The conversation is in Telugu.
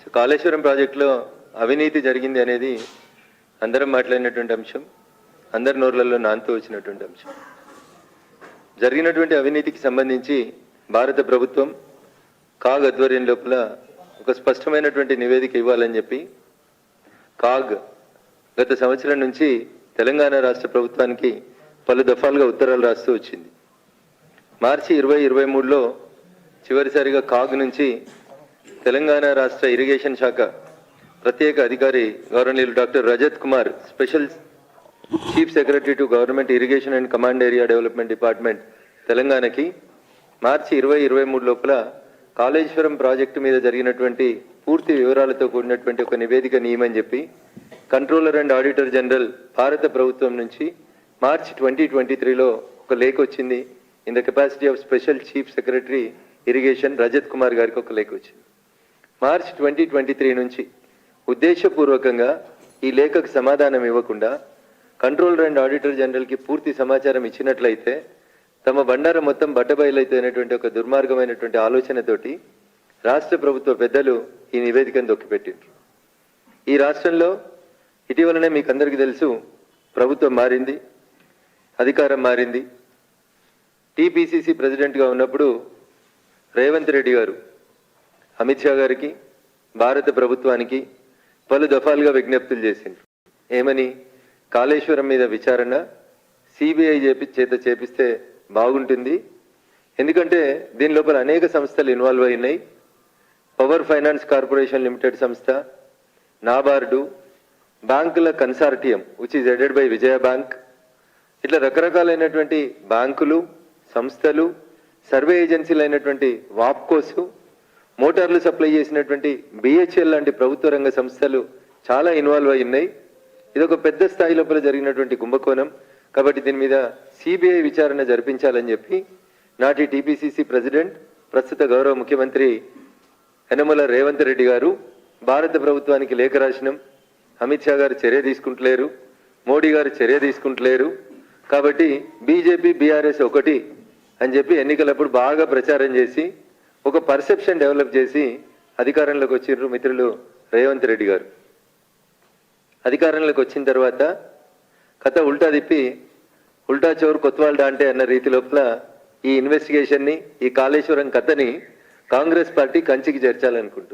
సో కాళేశ్వరం ప్రాజెక్టులో అవినీతి జరిగింది అనేది అందరం మాట్లాడినటువంటి అంశం అందరి నోర్లలో నాంతో వచ్చినటువంటి అంశం. జరిగినటువంటి అవినీతికి సంబంధించి భారత ప్రభుత్వం కాగ్ ఆధ్వర్యం లోపల ఒక స్పష్టమైనటువంటి నివేదిక ఇవ్వాలని చెప్పి కాగ్ గత సంవత్సరం నుంచి తెలంగాణ రాష్ట్ర ప్రభుత్వానికి పలు దఫాలుగా ఉత్తరాలు రాస్తూ వచ్చింది. మార్చి ఇరవై ఇరవై మూడులో చివరిసారిగా కాగ్ నుంచి తెలంగాణ రాష్ట్ర ఇరిగేషన్ శాఖ ప్రత్యేక అధికారి గౌరవనీయులు doctor Rajat Kumar special chief secretary to government irrigation and command area development department తెలంగాణకి మార్చి ఇరవై ఇరవై మూడు లోపల కాళేశ్వరం ప్రాజెక్టు మీద జరిగినటువంటి పూర్తి వివరాలతో కూడినటువంటి ఒక నివేదిక నియమని చెప్పి కంట్రోలర్ అండ్ ఆడిటర్ జనరల్ భారత ప్రభుత్వం నుంచి మార్చి ట్వంటీ ట్వంటీ త్రీలో ఒక లేఖ వచ్చింది. In the capacity of special chief secretary irrigation Rajat Kumar గారికి ఒక లేఖ వచ్చింది. మార్చ్ ట్వంటీ ట్వంటీ త్రీ నుంచి ఉద్దేశపూర్వకంగా ఈ లేఖకు సమాధానం ఇవ్వకుండా కంట్రోలర్ అండ్ ఆడిటర్ జనరల్కి పూర్తి సమాచారం ఇచ్చినట్లయితే తమ బండారం మొత్తం బట్టబయలైతేనటువంటి ఒక దుర్మార్గమైనటువంటి ఆలోచనతోటి రాష్ట్ర ప్రభుత్వ పెద్దలు ఈ నివేదికను దొక్కిపెట్టిండ్రు. ఈ రాష్ట్రంలో ఇటీవలనే మీకు అందరికీ తెలుసు ప్రభుత్వం మారింది అధికారం మారింది. టీపీసీసీ ప్రెసిడెంట్గా ఉన్నప్పుడు రేవంత్ రెడ్డి గారు అమిత్ షా గారికి భారత ప్రభుత్వానికి పలు దఫాలుగా విజ్ఞప్తులు చేసింది. ఏమని? కాళేశ్వరం మీద విచారణ సిబిఐ చేపి చేత చేపిస్తే బాగుంటుంది. ఎందుకంటే దీని లోపల అనేక సంస్థలు ఇన్వాల్వ్ అయినాయి. పవర్ ఫైనాన్స్ కార్పొరేషన్ లిమిటెడ్ సంస్థ నాబార్డు బ్యాంకుల consortium which is aided by Vijaya bank. ఇట్లా రకరకాలైనటువంటి బ్యాంకులు సంస్థలు సర్వే ఏజెన్సీలు అయినటువంటి వాప్కోసు మోటార్లు సప్లై చేసినటువంటి బిహెచ్ఎల్ లాంటి ప్రభుత్వ రంగ సంస్థలు చాలా ఇన్వాల్వ్ అయి ఉన్నాయి. ఇది ఒక పెద్ద స్థాయి లోపల జరిగినటువంటి కుంభకోణం. కాబట్టి దీని మీద సిబిఐ విచారణ జరిపించాలని చెప్పి నాటి టీపీసీసీ ప్రెసిడెంట్ ప్రస్తుత గౌరవ ముఖ్యమంత్రి యనమల రేవంత్ రెడ్డి గారు భారత ప్రభుత్వానికి లేఖ రాసినాం. అమిత్ షా గారు చర్య తీసుకుంటలేరు. మోడీ గారు చర్య తీసుకుంటలేరు. కాబట్టి బీజేపీ బీఆర్ఎస్ ఒకటి అని చెప్పి ఎన్నికలప్పుడు బాగా ప్రచారం చేసి ఒక పర్సెప్షన్ డెవలప్ చేసి అధికారంలోకి వచ్చిండ్రు మిత్రులు రేవంత్ రెడ్డి గారు. అధికారంలోకి వచ్చిన తర్వాత కథ ఉల్టా తిప్పి ఉల్టా చోరు కొత్వాల్డా అంటే అన్న రీతి లోపల ఈ ఇన్వెస్టిగేషన్ని ఈ కాళేశ్వరం కథని కాంగ్రెస్ పార్టీ కంచికి చేర్చాలనుకుంటుంది.